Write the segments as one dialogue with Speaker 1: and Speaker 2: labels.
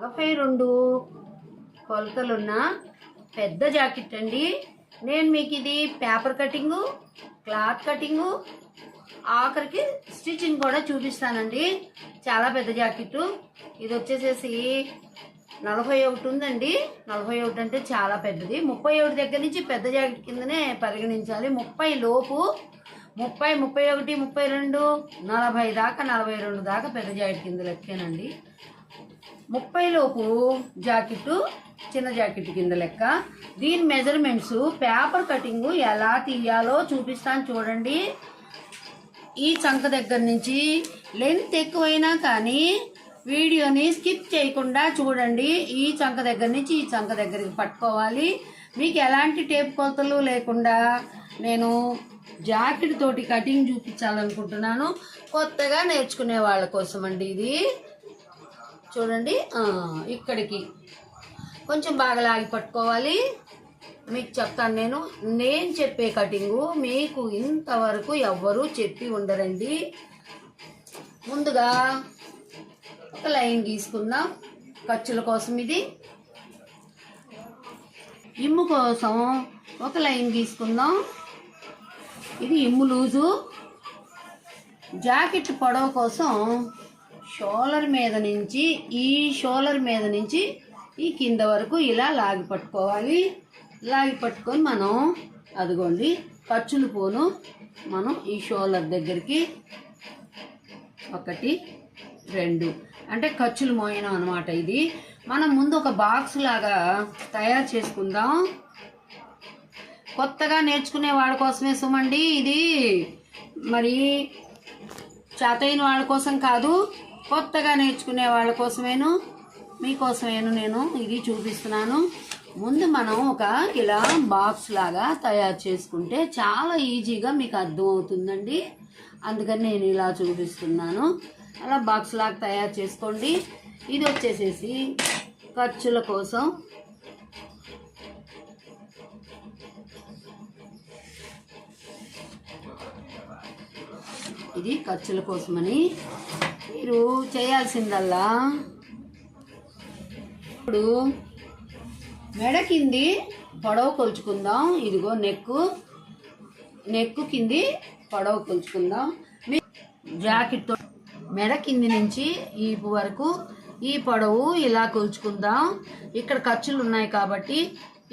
Speaker 1: నలభై రెండు కొలతలున్న పెద్ద జాకెట్ అండి. నేను మీకు ఇది పేపర్ కటింగు క్లాత్ కటింగు ఆఖరికి స్టిచ్చింగ్ కూడా చూపిస్తానండి. చాలా పెద్ద జాకెట్. ఇది వచ్చేసేసి నలభై ఒకటి ఉందండి. నలభై ఒకటి అంటే చాలా పెద్దది. ముప్పై ఒకటి దగ్గర నుంచి పెద్ద జాకెట్ కిందనే పరిగణించాలి. ముప్పై లోపు ముప్పై ముప్పై ఒకటి ముప్పై రెండు నలభై దాకా నలభై రెండు దాకా పెద్ద జాకెట్ కింద లెక్కేనండి. ముప్పై లోపు జాకెట్ చిన్న జాకెట్ కింద లెక్క. దీని మెజర్మెంట్స్ పేపర్ కటింగ్ ఎలా తీయాలో చూపిస్తాను చూడండి. ఈ చంక దగ్గర నుంచి లెంత్ ఎక్కువైనా కానీ వీడియోని స్కిప్ చేయకుండా చూడండి. ఈ చంక దగ్గర నుంచి ఈ చంక దగ్గరికి పట్టుకోవాలి. మీకు ఎలాంటి టేప్ కొలతలు లేకుండా నేను జాకెట్ తోటి కటింగ్ చూపించాలనుకుంటున్నాను. కొత్తగా నేర్చుకునే వాళ్ళ కోసం అండి ఇది. చూడండి. ఇక్కడికి కొంచెం బాగా లాగి పట్టుకోవాలి. మీకు చెప్తాను నేను. నేను చెప్పే కటింగు మీకు ఇంతవరకు ఎవ్వరూ చెప్పి ఉండరండి. ముందుగా ఒక లైన్ గీసుకుందాం. ఖర్చుల కోసం ఇది. ఇమ్ము కోసం ఒక లైన్ గీసుకుందాం. ఇది ఇమ్ము లూజు. జాకెట్ పొడవు కోసం షోలర్ మీద నుంచి ఈ షోలర్ మీద నుంచి ఈ కింద వరకు ఇలా లాగి పట్టుకోవాలి. లాగి పట్టుకొని మనం అదిగోండి ఖర్చులు పోను మనం ఈ షోలర్ దగ్గరికి ఒకటి రెండు అంటే ఖర్చులు మోయనం అనమాట ఇది. మనం ముందు ఒక బాక్స్ లాగా తయారు చేసుకుందాం. కొత్తగా నేర్చుకునే వాళ్ళ కోసమే సుమండి ఇది. మరి చేతైన వాళ్ళ కోసం కాదు కొత్తగా నేర్చుకునే వాళ్ళ కోసమేను? మీకోసమేను నేను ఇది చూపిస్తున్నాను. ముందు మనం ఒక ఇలా బాక్స్ లాగా తయారు చేసుకుంటే చాలా ఈజీగా మీకు అర్థం అవుతుందండి అందుకని నేను ఇలా చూపిస్తున్నాను. అలా బాక్స్ లాగా తయారు చేసుకోండి. ఇది వచ్చేసేసి ఖర్చుల కోసం ఇది ఖర్చుల కోసమని మీరు చేయాల్సిందల్లా? ఇప్పుడు మెడ కింది పొడవు కొలుచుకుందాం. ఇదిగో నెక్కు. నెక్కు కింది పొడవు కొలుచుకుందాం. మీ జాకెట్ మెడ కింది నుంచి ఈపు వరకు ఈ పొడవు ఇలా కొలుచుకుందాం. ఇక్కడ ఖర్చులు ఉన్నాయి కాబట్టి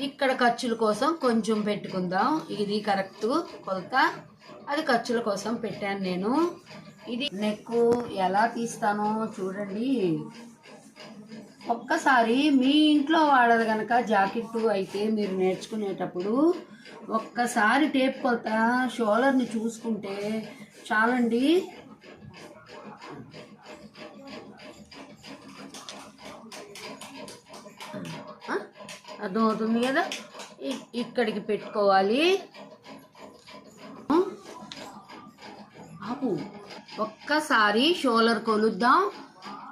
Speaker 1: ఇక్కడ ఖర్చుల కోసం కొంచెం పెట్టుకుందాం. ఇది కరెక్ట్ కొలత. అది ఖర్చుల కోసం పెట్టాను నేను. ఇది నెక్కు ఎలా తీస్తానో చూడండి. ఒక్కసారి మీ ఇంట్లో వాడదు కనుక జాకెట్ అయితే మీరు నేర్చుకునేటప్పుడు ఒక్కసారి టేప్ కొలత షోలర్ని చూసుకుంటే చాలండి. అర్థమవుతుంది కదా? ఇ- ఇక్కడికి పెట్టుకోవాలి. ఒక్కసారి షోలర్ కొలుద్దాం.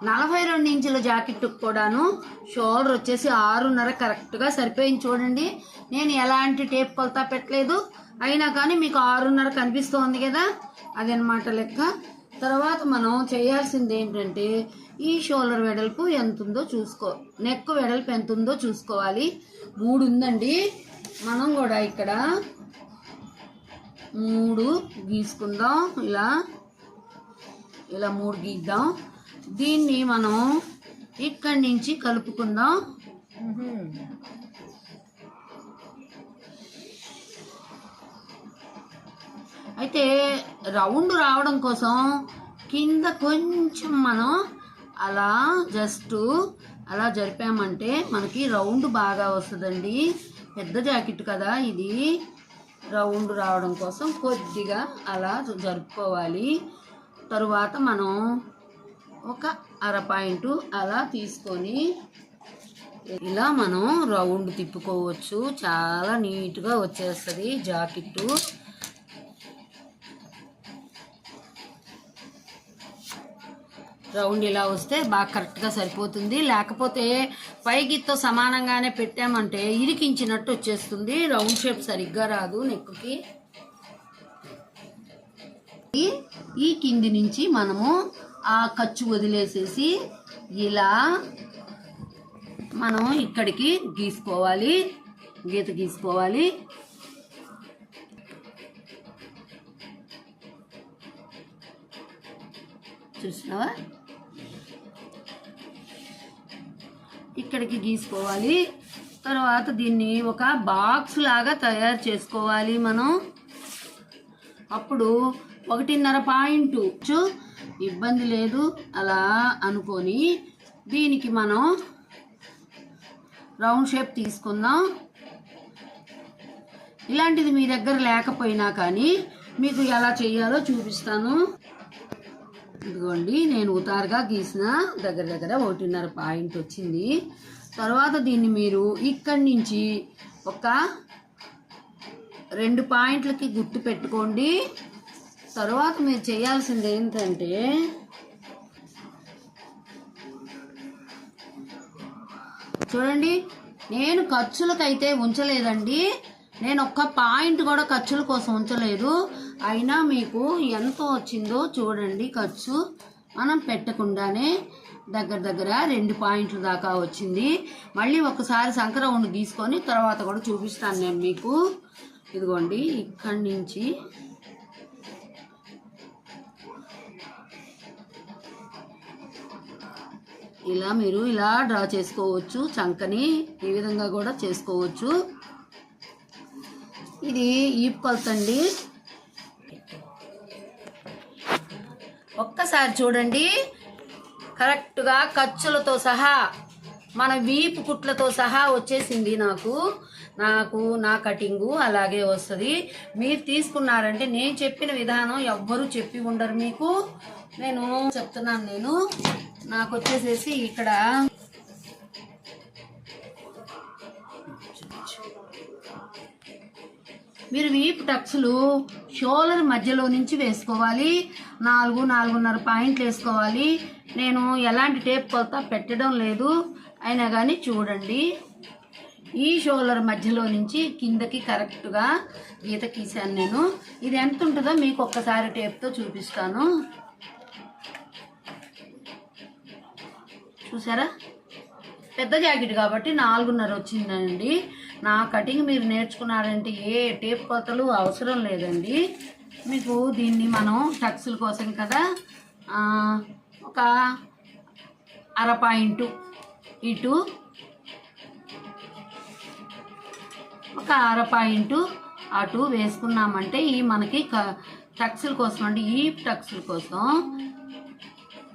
Speaker 1: నలభై రెండు ఇంచుల జాకెట్ కూడాను షోల్డర్ వచ్చేసి ఆరున్నర కరెక్ట్గా సరిపోయింది చూడండి. నేను ఎలాంటి టేప్ కొలత పెట్టలేదు. అయినా కానీ మీకు ఆరున్నర కనిపిస్తోంది కదా? అదనమాట లెక్క. తర్వాత మనం చేయాల్సింది ఏంటంటే ఈ షోల్డర్ వెడల్పు ఎంత ఉందో చూసుకో నెక్ వెడల్పు ఎంత ఉందో చూసుకోవాలి. మూడు ఉందండి. మనం కూడా ఇక్కడ మూడు గీసుకుందాం. ఇలా ఇలా మూడు గీద్దాం. దీన్ని మనం ఇక్కడి నుంచి కలుపుకుందాం. అయితే రౌండ్ రావడం కోసం కింద కొంచెం మనం అలా జస్ట్ అలా జరిపామంటే మనకి రౌండ్ బాగా వస్తుందండి. పెద్ద జాకెట్ కదా ఇది. రౌండ్ రావడం కోసం కొద్దిగా అలా జరుపుకోవాలి. తరువాత మనం ఒక అర పాయింట్ అలా తీసుకొని ఇలా మనం రౌండ్ తిప్పుకోవచ్చు. చాలా నీట్గా వచ్చేస్తుంది జాకెట్టు. రౌండ్ ఇలా వస్తే బాగా కరెక్ట్గా సరిపోతుంది. లేకపోతే పైగితో సమానంగానే పెట్టామంటే ఇరికించినట్టు వచ్చేస్తుంది. రౌండ్ షేప్ సరిగ్గా రాదు నెక్కి ఈ- కింది నుంచి మనము ఆ ఖర్చు వదిలేసేసి ఇలా మనం ఇక్కడికి గీసుకోవాలి. గీత గీసుకోవాలి. చూసినావా? ఇక్కడికి గీసుకోవాలి. తర్వాత దీన్ని ఒక బాక్స్ లాగా తయారు చేసుకోవాలి మనం. అప్పుడు ఒకటిన్నర పాయింట్. ఇబ్బంది లేదు. అలా అనుకొని దీనికి మనం రౌండ్ షేప్ తీసుకుందాం. ఇలాంటిది మీ దగ్గర లేకపోయినా కానీ మీకు ఎలా చేయాలో చూపిస్తాను. ఇదిగోండి నేను ఉతారుగా గీసిన దగ్గర దగ్గర ఒకటిన్నర పాయింట్ వచ్చింది. తర్వాత దీన్ని మీరు ఇక్కడి నుంచి ఒక రెండు పాయింట్లకి గుర్తు పెట్టుకోండి. తర్వాత మీరు చేయాల్సింది ఏంటంటే చూడండి నేను ఖర్చులకైతే ఉంచలేదండి. నేను ఒక్క పాయింట్ కూడా ఖర్చుల కోసం ఉంచలేదు. అయినా మీకు ఎంత వచ్చిందో చూడండి ఖర్చు. మనం పెట్టకుండానే దగ్గర దగ్గర రెండు పాయింట్ల దాకా వచ్చింది. మళ్ళీ ఒకసారి సంక్రమణ తీసుకొని తర్వాత కూడా చూపిస్తాను నేను మీకు. ఇదిగోండి ఇక్కడి నుంచి ఇలా మీరు ఇలా డ్రా చేసుకోవచ్చు చంకని ఈ విధంగా కూడా చేసుకోవచ్చు. ఇది ఈప్ కొలత అండి. ఒక్కసారి చూడండి. కరెక్ట్గా ఖర్చులతో సహా మన వీపు కుట్లతో సహా వచ్చేసింది నాకు. నాకు నా కటింగు అలాగే వస్తుంది. మీరు తీసుకున్నారంటే నేను చెప్పిన విధానం ఎవ్వరూ చెప్పి ఉండరు మీకు. నేను చెప్తున్నాను నేను. నాకు వచ్చేసేసి ఇక్కడ మీరు వీపు టక్స్లు షోలర్ మధ్యలో నుంచి వేసుకోవాలి. నాలుగు నాలుగున్నర పాయింట్లు వేసుకోవాలి. నేను ఎలాంటి టేప్ కొలత పెట్టడం లేదు. అయినా కానీ చూడండి. ఈ షోలర్ మధ్యలో నుంచి కిందకి కరెక్ట్గా గీత గీసాను నేను. ఇది ఎంత ఉంటుందో మీకు ఒక్కసారి టేప్తో చూపిస్తాను. చూసారా? పెద్ద జాకెట్ కాబట్టి నాలుగున్నర వచ్చిందండి. నా కటింగ్ మీరు నేర్చుకున్నారంటే ఏ టేప్ కొత్తలు అవసరం లేదండి. మీకు దీన్ని మనం టక్స్ల కోసం కదా ఒక అర పాయింట్ ఇటు ఒక అర పాయింట్ అటు వేసుకున్నామంటే ఈ మనకి క- టక్స్ల కోసం అండి ఈ టక్స్ల కోసం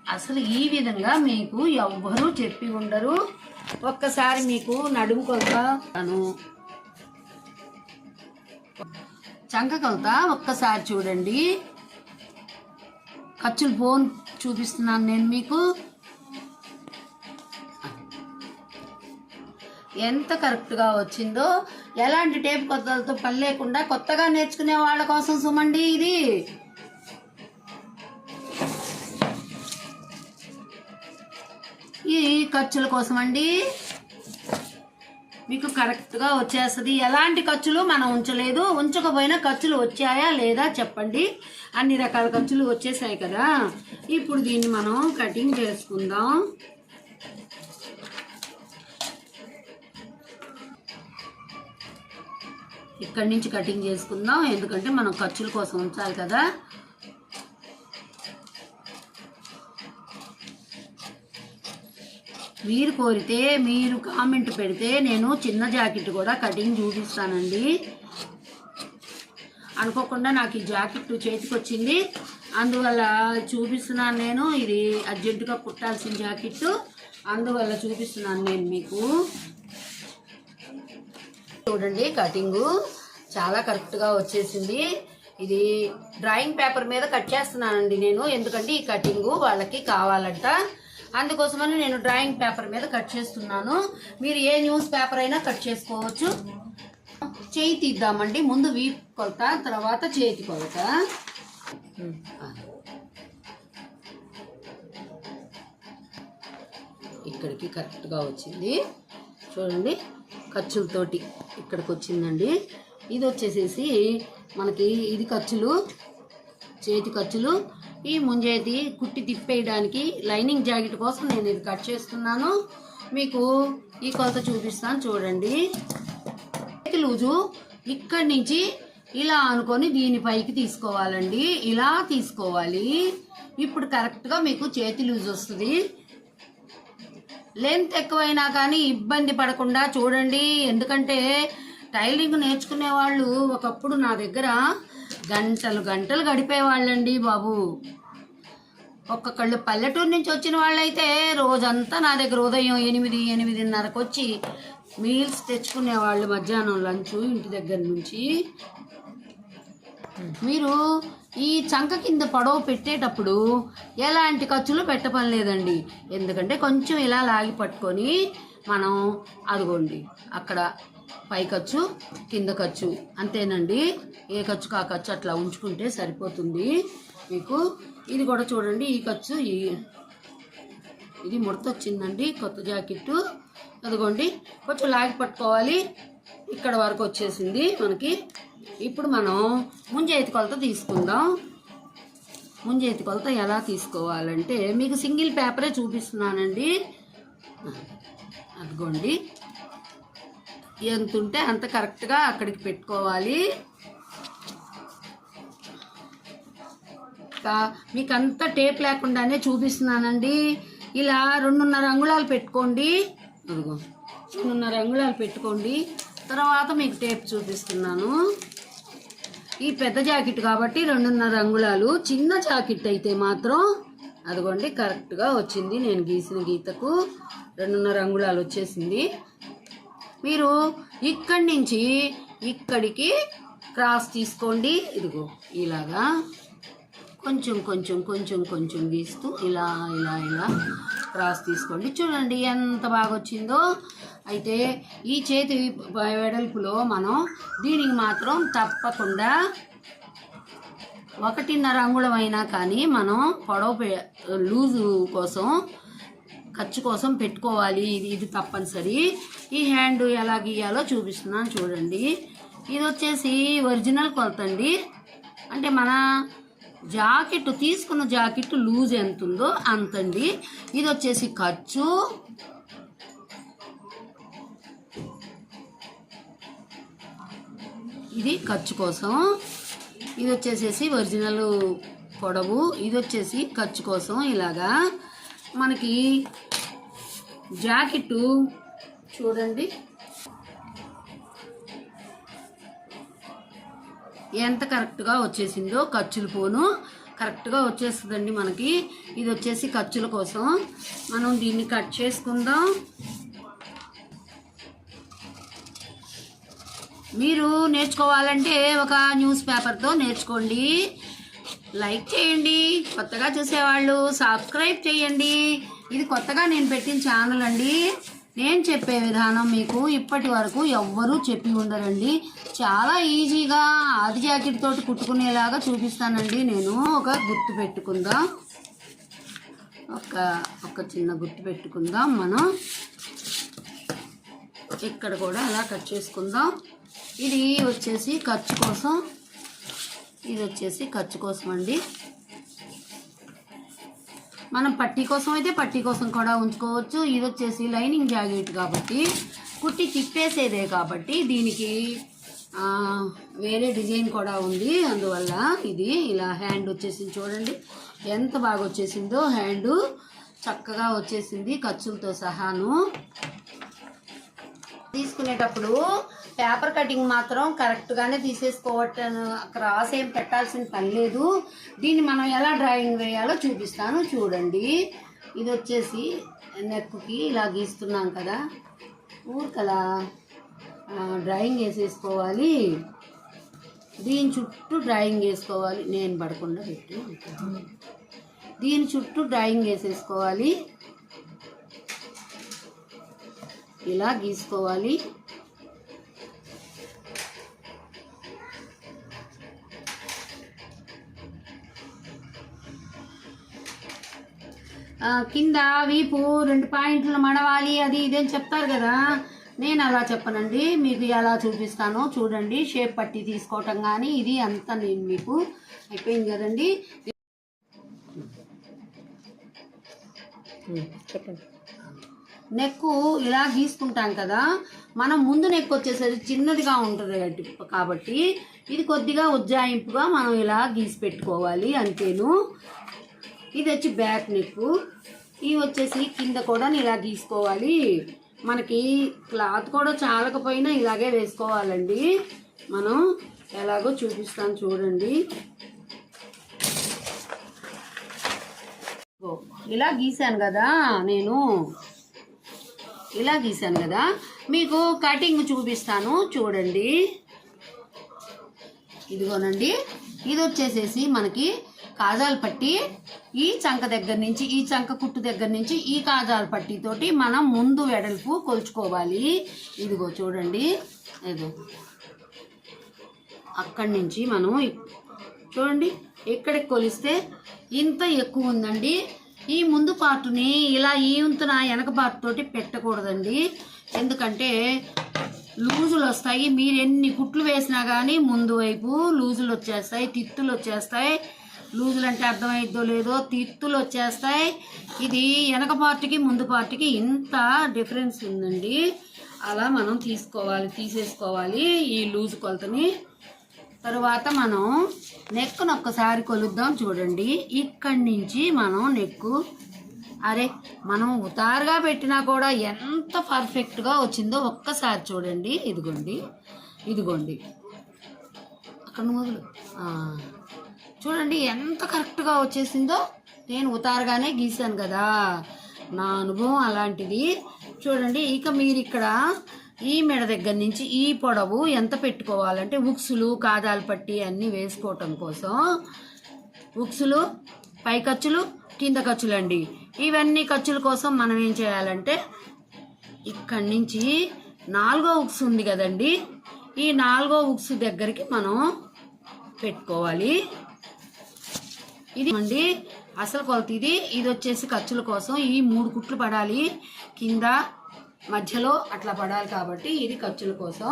Speaker 1: అసలు ఈ విధంగా మీకు ఎవ్వరూ చెప్పి ఉండరు. ఒక్కసారి మీకు నడుము కొలతను. చంక కొలత ఒక్కసారి చూడండి. ఖర్చులు ఫోన్ చూపిస్తున్నాను నేను మీకు. ఎంత కరెక్ట్గా వచ్చిందో. ఎలాంటి టేప్ కొత్తలతో పని లేకుండా కొత్తగా నేర్చుకునే వాళ్ళ కోసం సుమండి ఇది. ఖర్చుల కోసం అండి. మీకు కరెక్ట్గా వచ్చేస్తుంది. ఎలాంటి ఖర్చులు మనం ఉంచలేదు. ఉంచకపోయినా ఖర్చులు వచ్చాయా లేదా చెప్పండి. అన్ని రకాల ఖర్చులు వచ్చేసాయి కదా. ఇప్పుడు దీన్ని మనం కటింగ్ చేసుకుందాం. ఇక్కడి నుంచి కటింగ్ చేసుకుందాం. ఎందుకంటే మనం ఖర్చుల కోసం ఉంచాలి కదా. మీరు కోరితే మీరు కామెంట్ పెడితే నేను చిన్న జాకెట్ కూడా కటింగ్ చూపిస్తానండి. అనుకోకుండా నాకు ఈ జాకెట్ చేతికి వచ్చింది అందువల్ల చూపిస్తున్నాను నేను. ఇది అర్జెంటుగా కుట్టాల్సిన జాకెట్. అందువల్ల చూపిస్తున్నాను నేను మీకు. చూడండి కటింగు చాలా కరెక్ట్గా వచ్చేసింది. ఇది డ్రాయింగ్ పేపర్ మీద కట్ చేస్తున్నానండి నేను. ఎందుకంటే ఈ కటింగు వాళ్ళకి కావాలంట. అందుకోసమని నేను డ్రాయింగ్ పేపర్ మీద కట్ చేస్తున్నాను. మీరు ఏ న్యూస్ పేపర్ అయినా కట్ చేసుకోవచ్చు. చేయి తీద్దామండి. ముందు వీప్ కొలత తర్వాత చేతి కొలత. ఇక్కడికి కరెక్ట్గా వచ్చింది. చూడండి ఖర్చులతోటి ఇక్కడికి వచ్చిందండి. ఇది వచ్చేసేసి మనకి ఇది ఖర్చులు చేతి ఖర్చులు ఈ ముంజేతి కుట్టి తిప్పేయడానికి లైనింగ్ జాకెట్ కోసం నేను ఇది కట్ చేస్తున్నాను. మీకు ఈ కొలత చూపిస్తాను చూడండి. చేతి లూజు ఇక్కడి నుంచి ఇలా అనుకొని దీని పైకి తీసుకోవాలండి. ఇలా తీసుకోవాలి. ఇప్పుడు కరెక్ట్గా మీకు చేతి లూజ్ వస్తుంది. లెంత్ ఎక్కువైనా కానీ ఇబ్బంది పడకుండా చూడండి. ఎందుకంటే టైలరింగ్ నేర్చుకునే వాళ్ళు ఒకప్పుడు నా దగ్గర గంటలు గంటలు గడిపేవాళ్ళండి బాబు. ఒక్కొక్కళ్ళు పల్లెటూరు నుంచి వచ్చిన వాళ్ళైతే రోజంతా నా దగ్గర ఉదయం ఎనిమిది ఎనిమిదిన్నరకు వచ్చి మీల్స్ తెచ్చుకునే వాళ్ళు మధ్యాహ్నం లంచ్ ఇంటి దగ్గర నుంచి. మీరు ఈ చంక కింద పడవ పెట్టేటప్పుడు ఎలాంటి ఖర్చులు పెట్టపని లేదండి ఎందుకంటే కొంచెం ఇలా లాగి పట్టుకొని మనం అదిగోండి అక్కడ పై ఖర్చు కింద ఖర్చు అంతేనండి. ఏ ఖర్చు కా ఖర్చు అట్లా ఉంచుకుంటే సరిపోతుంది మీకు. ఇది కూడా చూడండి ఈ ఖర్చు ఈ ఇది ముడత వచ్చిందండి కొత్త జాకెట్టు. అదిగోండి కొంచెం లాగి పట్టుకోవాలి. ఇక్కడ వరకు వచ్చేసింది మనకి. ఇప్పుడు మనం ముంజేతి కొలత తీసుకుందాం. ముంజేతి కొలత ఎలా తీసుకోవాలంటే మీకు సింగిల్ పేపరే చూపిస్తున్నానండి. అదిగోండి. ఎంత ఉంటే అంత కరెక్ట్గా అక్కడికి పెట్టుకోవాలి. మీకు అంత టేప్ లేకుండానే చూపిస్తున్నానండి. ఇలా రెండున్నర అంగుళాలు పెట్టుకోండి. అదిగో. రెండున్నర అంగుళాలు పెట్టుకోండి. తర్వాత మీకు టేప్ చూపిస్తున్నాను. ఈ పెద్ద జాకెట్ కాబట్టి రెండున్నర అంగుళాలు. చిన్న జాకెట్ అయితే మాత్రం అదిగోండి కరెక్ట్గా వచ్చింది. నేను గీసిన గీతకు రెండున్నర అంగుళాలు వచ్చేసింది. మీరు ఇక్కడి నుంచి ఇక్కడికి క్రాస్ తీసుకోండి. ఇదిగో ఇలాగా కొంచెం కొంచెం కొంచెం కొంచెం గీస్తూ ఇలా ఇలా ఇలా క్రాస్ తీసుకోండి. చూడండి ఎంత బాగా వచ్చిందో అయితే ఈ చేతి వెడల్పులో మనం దీనికి మాత్రం తప్పకుండా ఒకటిన్నర అంగుళమైనా కానీ మనం పొడవు లూజు కోసం ఖర్చు కోసం పెట్టుకోవాలి. ఇది ఇది తప్పనిసరి. ఈ హ్యాండ్ ఎలా గీయాలో చూపిస్తున్నాను చూడండి. ఇది వచ్చేసి ఒరిజినల్ కొలత అండి. అంటే మన జాకెట్ తీసుకున్న జాకెట్ లూజ్ ఎంత ఉందో అంతండి ఇది వచ్చేసి ఖర్చు. ఇది ఖర్చు కోసం. ఇది వచ్చేసేసి ఒరిజినల్ పొడవు. ఇది వచ్చేసి ఖర్చు కోసం ఇలాగా. మనకి జాకెట్టు చూడండి. ఎంత కరెక్ట్గా వచ్చేసిందో ఖర్చులు పోను. కరెక్ట్గా వచ్చేస్తుందండి మనకి. ఇది వచ్చేసి ఖర్చుల కోసం. మనం దీన్ని కట్ చేసుకుందాం. మీరు నేర్చుకోవాలంటే ఒక న్యూస్ పేపర్తో నేర్చుకోండి. లైక్ చేయండి. కొత్తగా చూసేవాళ్ళు సబ్స్క్రైబ్ చేయండి. ఇది కొత్తగా నేను పెట్టిన ఛానల్ అండి. నేను చెప్పే విధానం మీకు ఇప్పటి వరకు ఎవ్వరూ చెప్పి ఉండరండి. చాలా ఈజీగా ఆది జాకెట్ తోటి కుట్టుకునేలాగా చూపిస్తానండి. నేను ఒక గుర్తు పెట్టుకుందాం. ఒక ఒక చిన్న గుర్తు పెట్టుకుందాం మనం. ఇక్కడ కూడా అలా కట్ చేసుకుందాం. ఇది వచ్చేసి ఖర్చు కోసం. ఇది వచ్చేసి ఖర్చు కోసం అండి. మనం పట్టీ కోసం అయితే పట్టీ కోసం కూడా ఉంచుకోవచ్చు. ఇది వచ్చేసి లైనింగ్ జాకెట్ కాబట్టి కుట్టి తిప్పేసేదే కాబట్టి దీనికి వేరే డిజైన్ కూడా ఉంది. అందువల్ల ఇది ఇలా హ్యాండ్ వచ్చేసింది చూడండి. ఎంత బాగా వచ్చేసిందో హ్యాండు చక్కగా వచ్చేసింది ఖర్చులతో సహాను. తీసుకునేటప్పుడు పేపర్ కటింగ్ మాత్రం కరెక్ట్గానే తీసేసుకోవటం క్రాస్ ఏం పెట్టాల్సిన పని లేదు. దీన్ని మనం ఎలా డ్రాయింగ్ వేయాలో చూపిస్తాను చూడండి. ఇది వచ్చేసి నెక్కి ఇలా గీస్తున్నాం కదా. ఊరికలా డ్రాయింగ్ వేసేసుకోవాలి. దీని చుట్టూ డ్రాయింగ్ వేసుకోవాలి. నేను పడకుండా పెట్టి. దీని చుట్టూ డ్రాయింగ్ వేసేసుకోవాలి. ఇలా గీసుకోవాలి. కింద వీపు రెండు పాయింట్లు మడవాలి అది ఇదేం చెప్తారు కదా. నేను అలా చెప్పనండి మీకు ఎలా చూపిస్తానో. చూడండి షేప్ పట్టి తీసుకోవటం కానీ ఇది అంతా నేను మీకు అయిపోయింది కదండి.
Speaker 2: చెప్పండి.
Speaker 1: నెక్కు ఇలా గీసుకుంటాం కదా. మనం ముందు నెక్ వచ్చేసరికి చిన్నదిగా ఉంటుంది కాబట్టి- కాబట్టి ఇది కొద్దిగా ఉజ్జాయింపుగా మనం ఇలా గీసి పెట్టుకోవాలి అంతేను. ఇది వచ్చి బ్యాక్ నెక్. ఇవి వచ్చేసి కింద కూడా ఇలా గీసుకోవాలి మనకి క్లాత్ కూడా చాలకపోయినా ఇలాగే వేసుకోవాలండి. మనం ఎలాగో చూపిస్తాను చూడండి. ఓ, ఇలా గీసాను కదా నేను. ఇలా గీసాను కదా. మీకు కటింగ్ చూపిస్తాను చూడండి. ఇదిగోనండి. ఇది వచ్చేసేసి మనకి కాజాల పట్టి ఈ చంక దగ్గర నుంచి ఈ చంక కుట్టు దగ్గర నుంచి ఈ కాజాలు పట్టితోటి మనం ముందు వెడల్పు కొలుచుకోవాలి. ఇదిగో చూడండి. ఇదిగో. అక్కడి నుంచి మనం చూడండి. ఇక్కడికి కొలిస్తే ఇంత ఎక్కువ ఉందండి. ఈ ముందు పార్టుని ఇలా ఈ ఉంతున వెనక పార్ట్ తోటి పెట్టకూడదండి. ఎందుకంటే లూజులు వస్తాయి. మీరు ఎన్ని కుట్లు వేసినా కానీ ముందు వైపు లూజులు వచ్చేస్తాయి తిత్తులు వచ్చేస్తాయి. లూజులు అంటే అర్థమైద్దో లేదో తిత్తులు వచ్చేస్తాయి. ఇది వెనక పార్ట్కి ముందు పార్ట్కి ఇంత డిఫరెన్స్ ఉందండి. అలా మనం తీసుకోవాలి తీసేసుకోవాలి ఈ లూజు కొలతని. తరువాత మనం నెక్కును ఒక్కసారి కొలుద్దాం చూడండి. ఇక్కడి నుంచి మనం నెక్కు. అరే మనం ఉతారుగా పెట్టినా కూడా ఎంత పర్ఫెక్ట్గా వచ్చిందో ఒక్కసారి చూడండి. ఇదిగోండి ఇదిగోండి. అక్కడ మొదలు చూడండి ఎంత కరెక్ట్గా వచ్చేసిందో. నేను ఉతారుగానే గీశాను కదా. నా అనుభవం అలాంటిది. చూడండి ఇక మీరు ఇక్కడ ఈ మెడ దగ్గర నుంచి ఈ పొడవు ఎంత పెట్టుకోవాలంటే ఉక్సులు కాదాలు పట్టి అన్నీ వేసుకోవటం కోసం. ఉక్సులు పై ఖర్చులు కింద ఖర్చులు అండి ఇవన్నీ ఖర్చుల కోసం మనం ఏం చేయాలంటే ఇక్కడి నుంచి నాలుగో ఉక్స్ ఉంది కదండి. ఈ నాలుగో ఉక్స్ దగ్గరికి మనం పెట్టుకోవాలి. ఇది అండి. అసలు కొలత ఇది. ఇది వచ్చేసి ఖర్చుల కోసం ఈ మూడు కుట్లు పడాలి. కింద మధ్యలో అట్లా పడాలి కాబట్టి ఇది ఖర్చుల కోసం.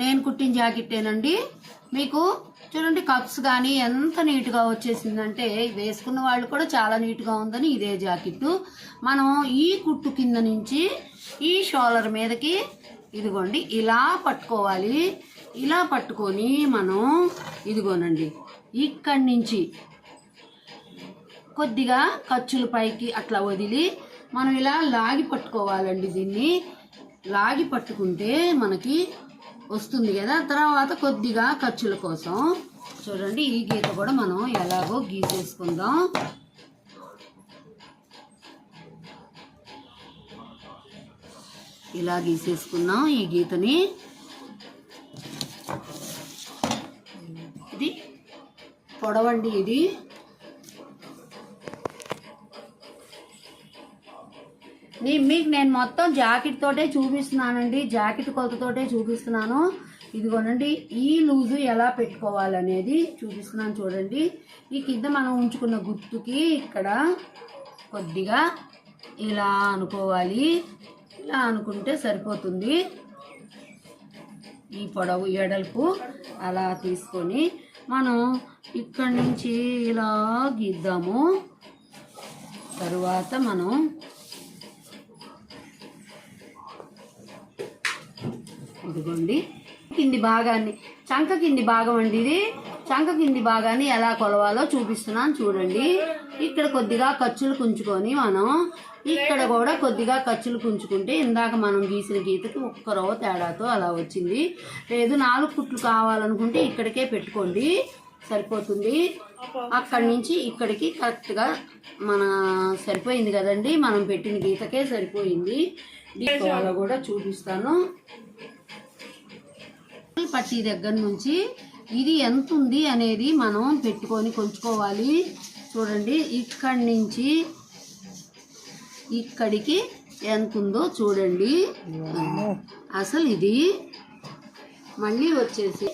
Speaker 1: నేను కుట్టిన జాకెట్టేనండి. మీకు చూడండి కప్స్ కానీ ఎంత నీట్గా వచ్చేసిందంటే వేసుకున్న వాళ్ళు కూడా చాలా నీట్గా ఉందని ఇదే జాకెట్ మనం ఈ కుట్టు కింద నుంచి ఈ షోలర్ మీదకి ఇదిగోండి ఇలా పట్టుకోవాలి. ఇలా పట్టుకొని మనం ఇదిగోనండి ఇక్కడి నుంచి కొద్దిగా ఖర్చుల పైకి అట్లా వదిలి మనం ఇలా లాగి పట్టుకోవాలండి దీన్ని. లాగి పట్టుకుంటే మనకి వస్తుంది కదా. తర్వాత కొద్దిగా ఖర్చుల కోసం చూడండి ఈ గీత కూడా మనం ఎలాగో గీసేసుకుందాం. ఇలా గీసేసుకున్నాం ఈ గీతని. పొడవండి ఇది. మీకు నేను మొత్తం జాకెట్ తోటే చూపిస్తున్నానండి. జాకెట్ కొలతతోటే చూపిస్తున్నాను. ఇదిగోనండి ఈ లూజు ఎలా పెట్టుకోవాలనేది చూపిస్తున్నాను చూడండి. ఈ కింద మనం ఉంచుకున్న గుర్తుకి ఇక్కడ కొద్దిగా ఇలా అనుకోవాలి. ఇలా అనుకుంటే సరిపోతుంది. ఈ పొడవు ఎడల్పు అలా తీసుకొని మనం ఇక్కడి నుంచి ఇలా గీద్దాము. తరువాత మనం ఇదిగోండి. కింది భాగాన్ని చంక కింది భాగం అండి ఇది. చంక కింది భాగాన్ని ఎలా కొలవాలో చూపిస్తున్నాను చూడండి. ఇక్కడ కొద్దిగా ఖర్చులు కుంచుకొని మనం ఇక్కడ కూడా కొద్దిగా ఖర్చులు కుంచుకుంటే ఇందాక మనం గీసిన గీతకి ఒక్క రవ్వ తేడాతో అలా వచ్చింది. లేదు నాలుగు కుట్లు కావాలనుకుంటే ఇక్కడికే పెట్టుకోండి. సరిపోతుంది. అక్కడి నుంచి ఇక్కడికి కరెక్ట్గా మన సరిపోయింది కదండి. మనం పెట్టిన గీతకే సరిపోయింది. దీపావళ కూడా చూపిస్తాను. పట్టి దగ్గర నుంచి ఇది ఎంత ఉంది అనేది మనం పెట్టుకొని కొంచుకోవాలి. చూడండి ఇక్కడి నుంచి ఇక్కడికి ఎంత ఉందో చూడండి. అసలు ఇది మళ్ళీ వచ్చేసి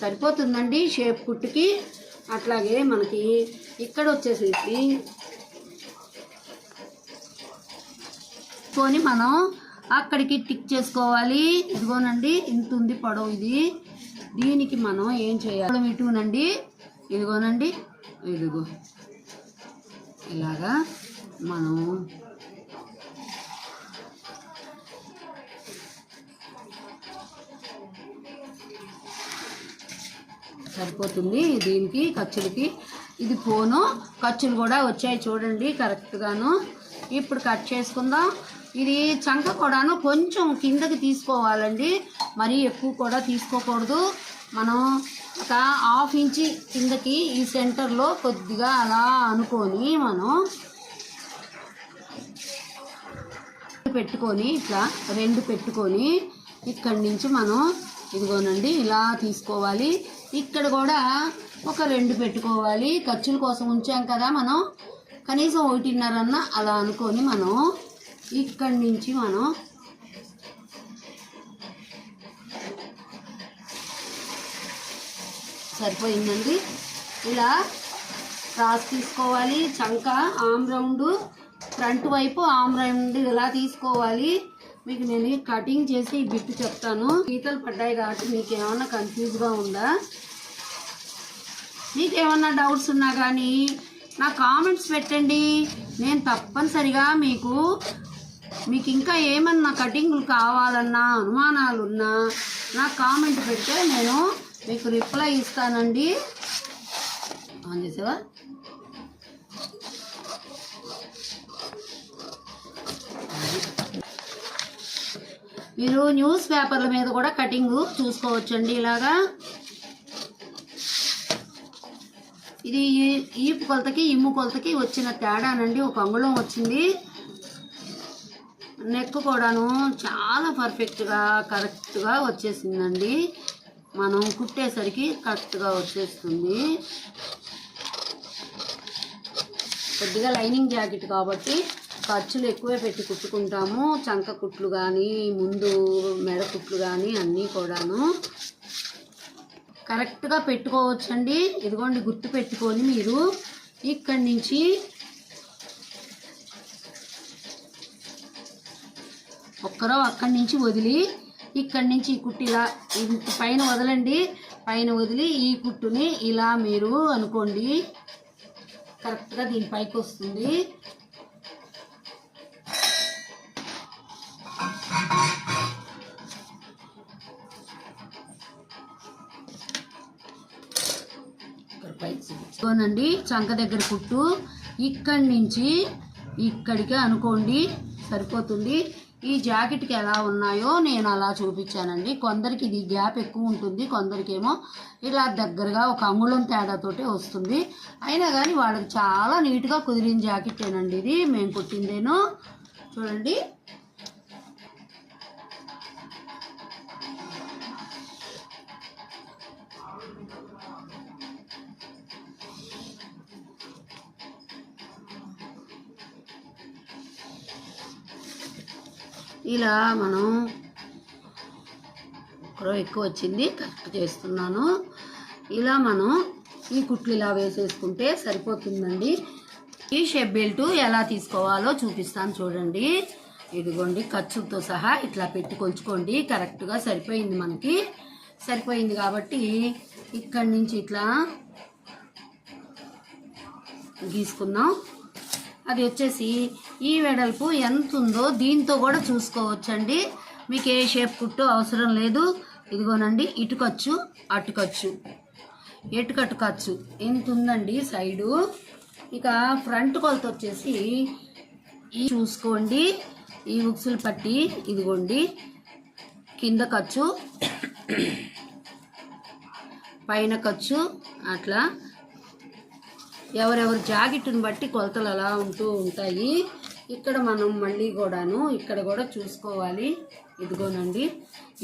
Speaker 1: సరిపోతుందండి షేప్ కుట్టుకి. అట్లాగే మనకి ఇక్కడ వచ్చేసేసి కొని మనం అక్కడికి టిక్ చేసుకోవాలి. ఇదిగోనండి ఇంత ఉంది పొడవు ఇది. దీనికి మనం ఏం చేయాలి? ఇటునండి ఇదిగోనండి ఇదిగో. ఇలాగా మనం సరిపోతుంది. దీనికి ఖర్చులకి. ఇది పోను ఖర్చులు కూడా వచ్చాయి చూడండి కరెక్ట్గాను. ఇప్పుడు కట్ చేసుకుందాం. ఇది చంక కూడాను కొంచెం కిందకి తీసుకోవాలండి. మరీ ఎక్కువ కూడా తీసుకోకూడదు. మనం ఒక హాఫ్ ఇంచి కిందకి ఈ సెంటర్లో కొద్దిగా అలా అనుకొని మనం పెట్టుకొని ఇట్లా రెండు పెట్టుకొని ఇక్కడి నుంచి మనం ఇదిగోనండి ఇలా తీసుకోవాలి. ఇక్కడ కూడా ఒక రెండు పెట్టుకోవాలి. ఖర్చుల కోసం ఉంచాం కదా మనం. కనీసం ఒకటిన్నరన్న అలా అనుకొని మనం ఇక్కడి నుంచి మనం సరిపోయిందండి. ఇలా క్రాస్ తీసుకోవాలి. చంక ఆమ్ రౌండ్ ఫ్రంట్ వైపు ఆమ్ రౌండ్ ఇలా తీసుకోవాలి. మీకు నేను కటింగ్ చేసి ఈ బిట్టు చెప్తాను. గీతలు పడ్డాయి కాబట్టి మీకు ఏమన్నా కన్ఫ్యూజ్గా ఉందా? మీకు ఏమన్నా డౌట్స్ ఉన్నా కానీ నా కామెంట్స్ పెట్టండి. నేను తప్పనిసరిగా మీకు మీకు ఇంకా ఏమన్నా కటింగ్లు కావాలన్నా అనుమానాలు ఉన్నా నాకు కామెంట్ పెడితే నేను మీకు రిప్లై ఇస్తానండి. ఆన్ చేసేవా? మీరు న్యూస్ పేపర్ల మీద కూడా కటింగ్ చూసుకోవచ్చండి ఇలాగా. ఇది ఈ- ఈపు కొలతకి ఇమ్ము కొలతకి వచ్చిన తేడానండి. ఒక అంగుళం వచ్చింది. నెక్ కూడాను చాలా పర్ఫెక్ట్గా కరెక్ట్గా వచ్చేసిందండి. మనం కుట్టేసరికి కరెక్ట్గా వచ్చేస్తుంది. కొద్దిగా లైనింగ్ జాకెట్ కాబట్టి ఖర్చులు ఎక్కువే పెట్టి కుట్టుకుంటాము. చంక కుట్లు కానీ ముందు మెడ కుట్లు కానీ అన్నీ కూడాను. కరెక్ట్గా పెట్టుకోవచ్చండి. ఇదిగోండి గుర్తు పెట్టుకొని మీరు ఇక్కడి నుంచి ఒక్కరో అక్కడి నుంచి వదిలి ఇక్కడి నుంచి ఈ కుట్టు ఇలా ఇంత పైన వదలండి. పైన వదిలి ఈ కుట్టుని ఇలా మీరు అనుకోండి. కరెక్ట్గా దీని పైకి వస్తుంది. చూడండి చంక దగ్గర కుట్టు. ఇక్కడి నుంచి ఇక్కడికి అనుకోండి సరిపోతుంది. ఈ జాకెట్కి ఎలా ఉన్నాయో నేను అలా చూపించానండి. కొందరికి ఇది గ్యాప్ ఎక్కువ ఉంటుంది కొందరికేమో ఇలా దగ్గరగా ఒక అంగుళం తేడాతోటే వస్తుంది. అయినా కానీ వాళ్ళకి చాలా నీట్గా కుదిరిన జాకెట్ ఏనండి ఇది. మేము కుట్టిందేను. చూడండి. ఇలా మనం ఎక్కువ వచ్చింది కరెక్ట్ చేస్తున్నాను. ఇలా మనం ఈ కుట్లు ఇలా వేసేసుకుంటే సరిపోతుందండి. ఈ షేప్ బెల్ట్ ఎలా తీసుకోవాలో చూపిస్తాను చూడండి. ఇదిగోండి ఖర్చులతో సహా ఇట్లా పెట్టి కొలుచుకోండి. కరెక్ట్గా సరిపోయింది మనకి. సరిపోయింది కాబట్టి ఇక్కడి నుంచి ఇట్లా గీసుకుందాం. అది వచ్చేసి ఈ వెడల్పు ఎంత ఉందో దీంతో కూడా చూసుకోవచ్చండి. మీకు ఏ షేప్ కుట్టు అవసరం లేదు. ఇదిగోనండి ఇటు ఖర్చు అటు ఖర్చు ఖర్చు ఎంత ఉందండి సైడు? ఇక ఫ్రంట్ కొలత వచ్చేసి ఈ చూసుకోండి. ఈ ఉక్సులు పట్టి ఇదిగోండి కింద ఖర్చు పైన ఖర్చు అట్లా ఎవరెవరి జాకెట్ని బట్టి కొలతలు అలా ఉంటూ ఉంటాయి. ఇక్కడ మనం మళ్ళీ కూడాను ఇక్కడ కూడా చూసుకోవాలి. ఇదిగోనండి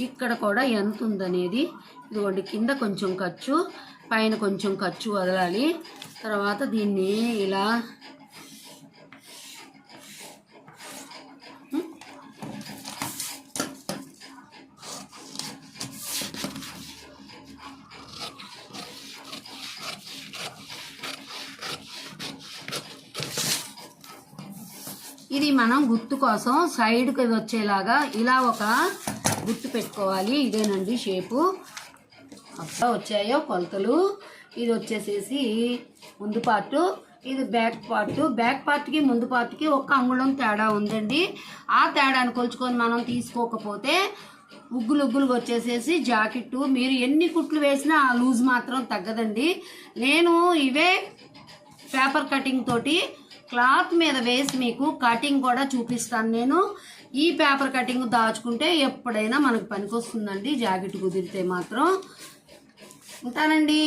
Speaker 1: ఇక్కడ కూడా ఎంత ఉందనేది. ఇదిగోండి కింద కొంచెం ఖర్చు పైన కొంచెం ఖర్చు వదలాలి. తర్వాత దీన్ని ఇలా ఇది మనం గుర్తు కోసం సైడ్కి వచ్చేలాగా ఇలా ఒక గుర్తు పెట్టుకోవాలి. ఇదేనండి షేపు. అట్లా వచ్చాయో కొలతలు. ఇది వచ్చేసేసి ముందు పార్టు ఇది బ్యాక్ పార్ట్. బ్యాక్ పార్ట్కి ముందు పార్ట్కి ఒక్క అంగుళం తేడా ఉందండి. ఆ తేడాను కొలుచుకొని మనం తీసుకోకపోతే ఉగ్గులు ఉగ్గులుగా వచ్చేసేసి జాకెట్టు. మీరు ఎన్ని కుట్లు వేసినా ఆ లూజ్ మాత్రం తగ్గదండి. నేను ఇవే పేపర్ కటింగ్ తోటి క్లాత్ మీద వేసి మీకు కటింగ్ కూడా చూపిస్తాను నేను. ఈ పేపర్ కటింగ్ దాచుకుంటే ఎప్పుడైనా మనకు పనికొస్తుందండి. జాకెట్ కుదిరితే మాత్రం. ఉంటానండి.